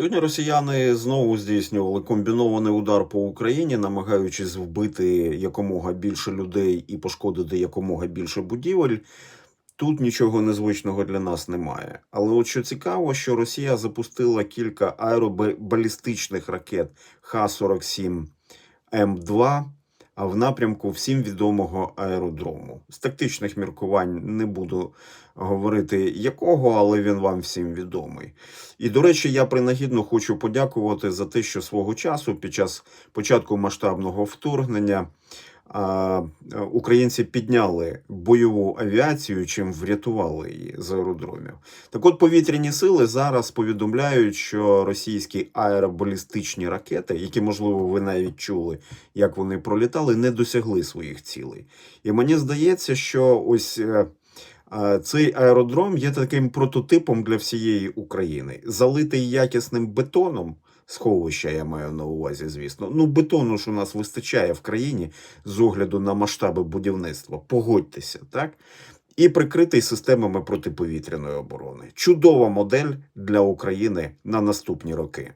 Сьогодні росіяни знову здійснювали комбінований удар по Україні, намагаючись вбити якомога більше людей і пошкодити якомога більше будівель. Тут нічого незвичного для нас немає. Але от що цікаво, що Росія запустила кілька аеробалістичних ракет Х-47 М2 а в напрямку всім відомого аеродрому. З тактичних міркувань не буду говорити якого, але він вам всім відомий. І до речі, я принагідно хочу подякувати за те, що свого часу, під час початку масштабного вторгнення, українці підняли бойову авіацію, чим врятували її з аеродромів. Так от повітряні сили зараз повідомляють, що російські аеробалістичні ракети, які, можливо, ви навіть чули, як вони пролітали, не досягли своїх цілей. І мені здається, що ось. е, Цей аеродром є таким прототипом для всієї України, залитий якісним бетоном. Сховища я маю на увазі, звісно. Ну, бетону ж у нас вистачає в країні з огляду на масштаби будівництва. Погодьтеся, так? І прикритий системами протиповітряної оборони. Чудова модель для України на наступні роки.